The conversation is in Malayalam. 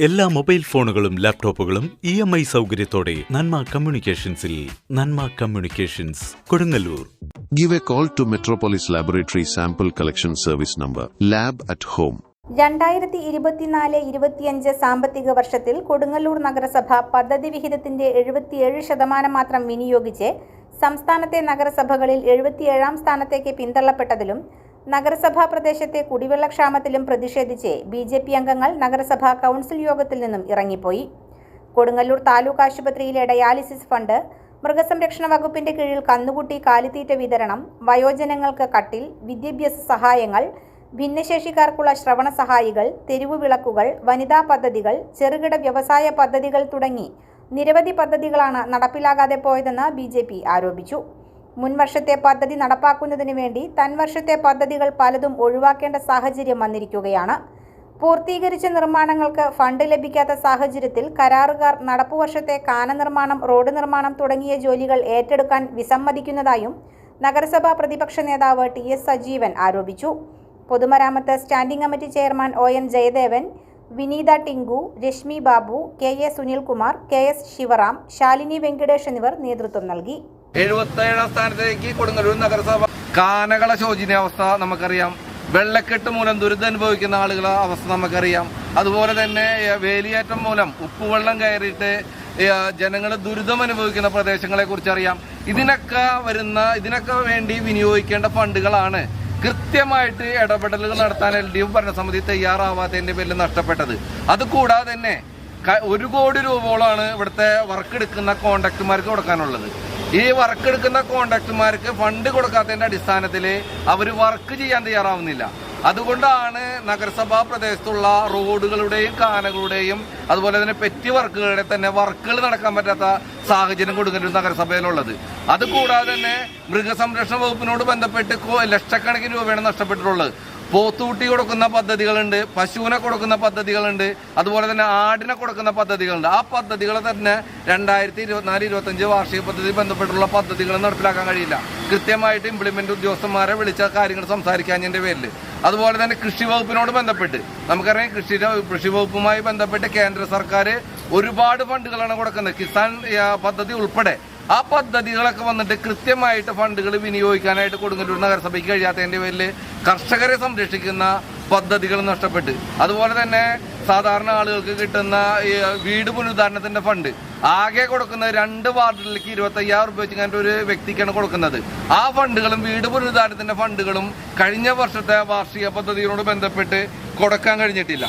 എല്ലാ മൊബൈൽ ഫോണുകളും ലാപ്ടോപ്പുകളും ഇ എം ഐ സൗകര്യത്തോടെ Nanma കമ്മ്യൂണിക്കേഷൻസിൽ Nanma communications Kodungallur. Give a call to Metropolis laboratory sample collection service number lab at home രണ്ടായിരത്തി ഇരുപത്തിനാല് ഇരുപത്തിയഞ്ച് സാമ്പത്തിക വർഷത്തിൽ കൊടുങ്ങല്ലൂർ നഗരസഭ പദ്ധതി വിഹിതത്തിന്റെ എഴുപത്തിയേഴ് ശതമാനം മാത്രം വിനിയോഗിച്ച് സംസ്ഥാനത്തെ നഗരസഭകളിൽ എഴുപത്തിയേഴാം സ്ഥാനത്തേക്ക് പിന്തള്ളപ്പെട്ടതിലും നഗരസഭാ പ്രദേശത്തെ കുടിവെള്ളക്ഷാമത്തിലും പ്രതിഷേധിച്ച് ബി ജെ പി അംഗങ്ങൾ നഗരസഭാ കൗൺസിൽ യോഗത്തിൽ നിന്നും ഇറങ്ങിപ്പോയി. കൊടുങ്ങല്ലൂർ താലൂക്ക് ആശുപത്രിയിലെ ഡയാലിസിസ് ഫണ്ട് മൃഗസംരക്ഷണ വകുപ്പിന്റെ കീഴിൽ കന്നുകുട്ടി കാലിത്തീറ്റ വിതരണം വയോജനങ്ങൾക്ക് കട്ടിൽ വിദ്യാഭ്യാസ സഹായങ്ങൾ ഭിന്നശേഷിക്കാർക്കുള്ള ശ്രവണ സഹായികൾ തെരുവുവിളക്കുകൾ വനിതാ പദ്ധതികൾ ചെറുകിട വ്യവസായ പദ്ധതികൾ തുടങ്ങി നിരവധി പദ്ധതികളാണ് നടപ്പിലാകാതെ പോയതെന്ന് ബി ആരോപിച്ചു. മുൻവർഷത്തെ പദ്ധതി നടപ്പാക്കുന്നതിന് വേണ്ടി തൻവർഷത്തെ പദ്ധതികൾ പലതും ഒഴിവാക്കേണ്ട സാഹചര്യം വന്നിരിക്കുകയാണ്. പൂർത്തീകരിച്ച നിർമ്മാണങ്ങൾക്ക് ഫണ്ട് ലഭിക്കാത്ത സാഹചര്യത്തിൽ കരാറുകാർ നടപ്പുവർഷത്തെ കാന നിർമ്മാണം റോഡ് നിർമ്മാണം തുടങ്ങിയ ജോലികൾ ഏറ്റെടുക്കാൻ വിസമ്മതിക്കുന്നതായും നഗരസഭാ പ്രതിപക്ഷ നേതാവ് ടി എസ് സജീവൻ ആരോപിച്ചു. പൊതുമരാമത്ത് standing committee chairman O N Jayadevan Vineetha Tinku Rashmi Babu K A Sunilkumar K S Shivaram Shalini Venkitesh എന്നിവർ നേതൃത്വം നൽകി. എഴുപത്തേഴാം സ്ഥാനത്തേക്ക് കൊടുങ്ങല്ലൂർ നഗരസഭ. കാനകള ശോചനീയാവസ്ഥ നമുക്കറിയാം. വെള്ളക്കെട്ട് മൂലം ദുരിതം അനുഭവിക്കുന്ന ആളുകളെ അവസ്ഥ നമുക്കറിയാം. അതുപോലെ തന്നെ വേലിയേറ്റം മൂലം ഉപ്പുവെള്ളം കയറിയിട്ട് ജനങ്ങൾ ദുരിതം അനുഭവിക്കുന്ന പ്രദേശങ്ങളെ കുറിച്ച് അറിയാം ഇതിനൊക്കെ വരുന്ന ഇതിനൊക്കെ വേണ്ടി വിനിയോഗിക്കേണ്ട ഫണ്ടുകളാണ് കൃത്യമായിട്ട് ഇടപെടലുകൾ നടത്താൻ എൽ ഡി എഫ് ഭരണസമിതി തയ്യാറാവാത്തതിന്റെ പേരിൽ നഷ്ടപ്പെട്ടത്. അതുകൂടാതെ തന്നെ ഒരു കോടി രൂപയോളാണ് ഇവിടുത്തെ വർക്ക് എടുക്കുന്ന കോൺട്രാക്ടർമാർക്ക് കൊടുക്കാനുള്ളത്. ഈ വർക്ക് എടുക്കുന്ന കോൺട്രാക്ടർമാർക്ക് ഫണ്ട് കൊടുക്കാത്തതിന്റെ അടിസ്ഥാനത്തിൽ അവർ വർക്ക് ചെയ്യാൻ തയ്യാറാവുന്നില്ല. അതുകൊണ്ടാണ് നഗരസഭാ പ്രദേശത്തുള്ള റോഡുകളുടെയും കാനകളുടെയും അതുപോലെ തന്നെ പെറ്റി വർക്കുകളുടെ തന്നെ വർക്കുകൾ നടക്കാൻ പറ്റാത്ത സാഹചര്യം കൊടുങ്ങല്ലൂർ നഗരസഭയിലുള്ളത്. അതുകൂടാതെ തന്നെ മൃഗസംരക്ഷണ വകുപ്പിനോട് ബന്ധപ്പെട്ട് ലക്ഷക്കണക്കിന് രൂപയാണ് നഷ്ടപ്പെട്ടിട്ടുള്ളത്. പോത്തൂട്ടി കൊടുക്കുന്ന പദ്ധതികളുണ്ട് പശുവിനെ കൊടുക്കുന്ന പദ്ധതികളുണ്ട് അതുപോലെ തന്നെ ആടിനെ കൊടുക്കുന്ന പദ്ധതികളുണ്ട്. ആ പദ്ധതികൾ തന്നെ രണ്ടായിരത്തി ഇരുപത്തിനാല് ഇരുപത്തഞ്ച് വാർഷിക പദ്ധതി ബന്ധപ്പെട്ടുള്ള പദ്ധതികൾ നടപ്പിലാക്കാൻ കഴിയില്ല. കൃത്യമായിട്ട് ഇംപ്ലിമെന്റ് ഉദ്യോഗസ്ഥന്മാരെ വിളിച്ച കാര്യങ്ങൾ സംസാരിക്കാഞ്ഞതിന്റെ പേരിൽ. അതുപോലെ തന്നെ കൃഷി വകുപ്പിനോട് ബന്ധപ്പെട്ട് നമുക്കറിയാം കൃഷി കൃഷി വകുപ്പുമായി ബന്ധപ്പെട്ട് കേന്ദ്ര സർക്കാർ ഒരുപാട് ഫണ്ടുകളാണ് കൊടുക്കുന്നത്. കിസാൻ പദ്ധതി ഉൾപ്പെടെ ആ പദ്ധതികളൊക്കെ വന്നിട്ട് കൃത്യമായിട്ട് ഫണ്ടുകൾ വിനിയോഗിക്കാനായിട്ട് കൊടുങ്ങല്ലൂർ നഗരസഭയ്ക്ക് കഴിയാത്തതിന്റെ പേരിൽ കർഷകരെ സംരക്ഷിക്കുന്ന പദ്ധതികൾ നഷ്ടപ്പെട്ട്. അതുപോലെ തന്നെ സാധാരണ ആളുകൾക്ക് കിട്ടുന്ന വീട് പുനരുദ്ധാരണത്തിന്റെ ഫണ്ട്. ആകെ കൊടുക്കുന്ന രണ്ട് വാർഡിലേക്ക് ഇരുപത്തയ്യായിരം രൂപ വെച്ച് ഒരു വ്യക്തിക്കാണ് കൊടുക്കുന്നത്. ആ ഫണ്ടുകളും വീട് പുനരുദ്ധാരണത്തിന്റെ ഫണ്ടുകളും കഴിഞ്ഞ വർഷത്തെ വാർഷിക പദ്ധതികളോട് ബന്ധപ്പെട്ട് കൊടുക്കാൻ കഴിഞ്ഞിട്ടില്ല.